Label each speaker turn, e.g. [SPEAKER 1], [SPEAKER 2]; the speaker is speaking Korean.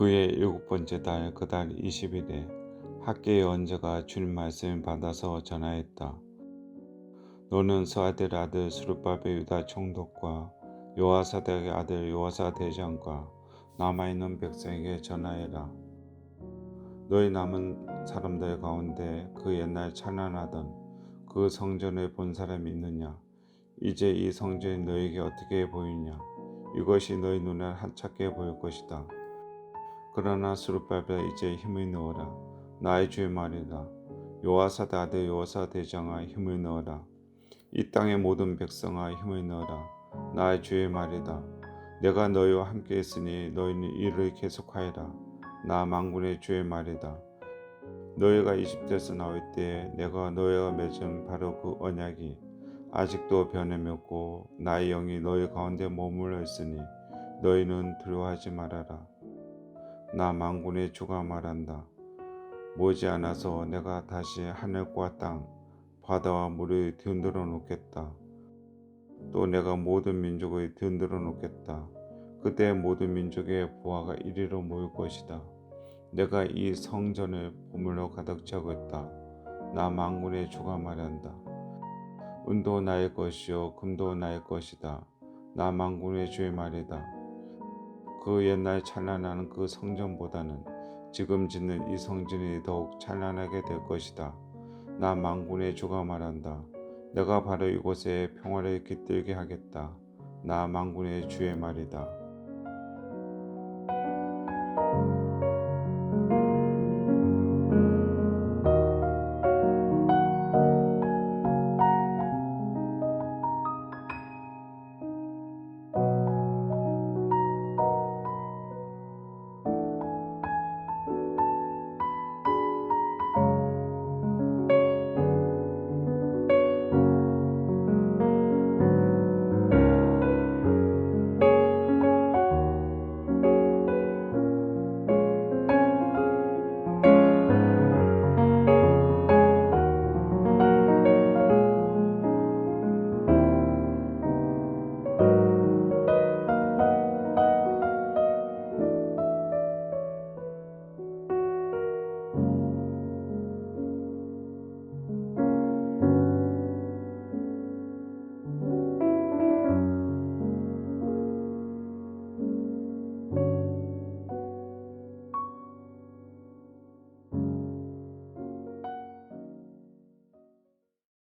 [SPEAKER 1] 그의 일곱 번째 달 그달 20일에 학계의 언제가 주님 말씀을 받아서 전하였다. 너는 스아델 아들 스룹바벨 유다 총독과 요아사닥의 아들 요아사 대장과 남아있는 백성에게 전하여라. 너희 남은 사람들 가운데 그 옛날 찬란하던 그 성전을 본 사람이 있느냐? 이제 이 성전이 너에게 어떻게 보이냐? 이것이 너희 눈에 한착해 보일 것이다. 그러나 수르바벨 이제 힘을 넣어라. 나의 주의 말이다. 요아사대 아들 요아사 대장아 힘을 넣어라. 이 땅의 모든 백성아 힘을 넣어라. 나의 주의 말이다. 내가 너희와 함께 있으니 너희는 일을 계속하여라. 나 망군의 주의 말이다. 너희가 이집트에서 나올 때에 내가 너희와 맺은 바로 그 언약이 아직도 변함이 없고 나의 영이 너희 가운데 머물러 있으니 너희는 두려워하지 말아라. 나 망군의 주가 말한다. 머지않아서 내가 다시 하늘과 땅, 바다와 물을 뒤흔들어 놓겠다. 또 내가 모든 민족을 뒤흔들어 놓겠다. 그때 모든 민족의 부하가 이리로 모일 것이다. 내가 이 성전을 보물로 가득 채우겠다. 나 망군의 주가 말한다. 은도 나의 것이요 금도 나의 것이다. 나 망군의 주의 말이다. 그 옛날 찬란한 그 성전보다는 지금 짓는 이 성전이 더욱 찬란하게 될 것이다. 나 망군의 주가 말한다. 내가 바로 이곳에 평화를 깃들게 하겠다. 나 망군의 주의 말이다.